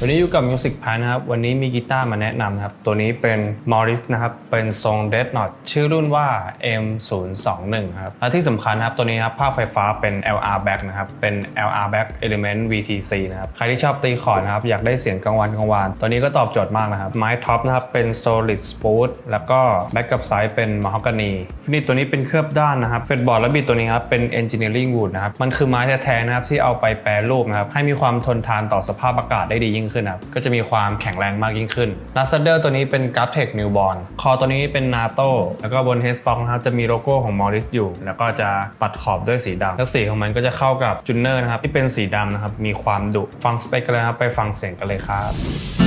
วันนี้อยู่กับ Music p a n นะครับ วันนี้มีกีตาร์มาแนะนำนะครับ ตัวนี้เป็น Morris นะครับ เป็นทรง Dead Knot ชื่อรุ่นว่า M021 ครับ และที่สำคัญนะครับ ตัวนี้ครับภาคไฟฟ้าเป็น LR Back นะครับ เป็น LR Back Element VTC นะครับ ใครที่ชอบตีคอร์ดนะครับ อยากได้เสียงกลางวันกลางวาน ตัวนี้ก็ตอบโจทย์มากนะครับ ไม้ท็อปนะครับ เป็น Solid Spruce แล้วก็แบ็กกับไซด์เป็น Mahogany ฟินิชตัวนี้เป็นเคลือบด้านนะครับ เฟดบอร์ดและบิดตัวนี้ครับ เป็น Engineering Wood นะครับ มันคือไม้แท้ๆนะครับที่เอาไปแปรรูปนะครับให้มีความทนทานต่อสภาพอากาศได้ดียิ่งขึ้นครับ ก็จะมีความแข็งแรงมากยิ่งขึ้น l a s d e r ตัวนี้เป็นกราฟเทคนิวบอลคอตัวนี้เป็นนาโต้แล้วก็บนเฮสต็อกนะครับจะมีโลโก้ของมอริสอยู่ แล้วก็จะตัดขอบด้วยสีดำแล้วสีของมันก็จะเข้ากับจุนเนอร์นะครับที่เป็นสีดำนะครับมีความดุฟังสเปกกันเลยครับไปฟังเสียงกันเลยครับ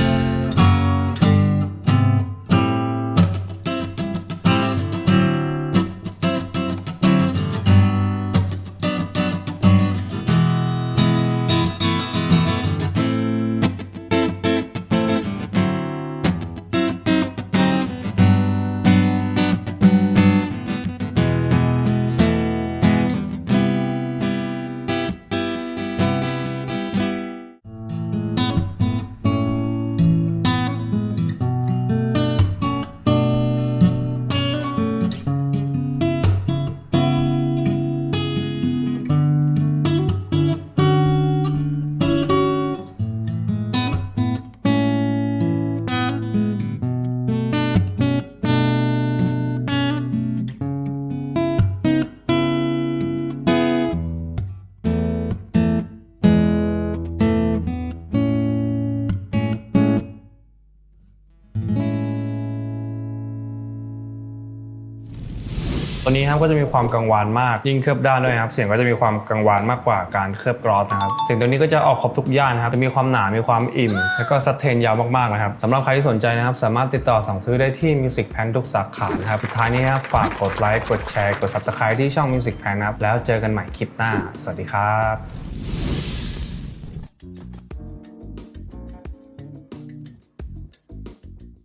ตัวนี้ครับก็จะมีความกังวานมากยิ่งเคลือบด้านด้วยนะครับเสียงก็จะมีความกังวานมากกว่าการเคลือบกรอสนะครับเสียงตัวนี้ก็จะออกครบทุกย่านนะครับจะมีความหนามีความอิ่ม แล้วก็ซัดเทนยาวมากๆนะครับสำหรับใครที่สนใจนะครับสามารถติดต่อสั่งซื้อได้ที่ Music Pan ทุกสาขานะครับสุดท้ายนี้นะครับฝากกดไลค์กดแชร์กด Subscribe ที่ช่อง Music Pan นะครับแล้วเจอกันใหม่คลิปหน้า สวัสดีครับ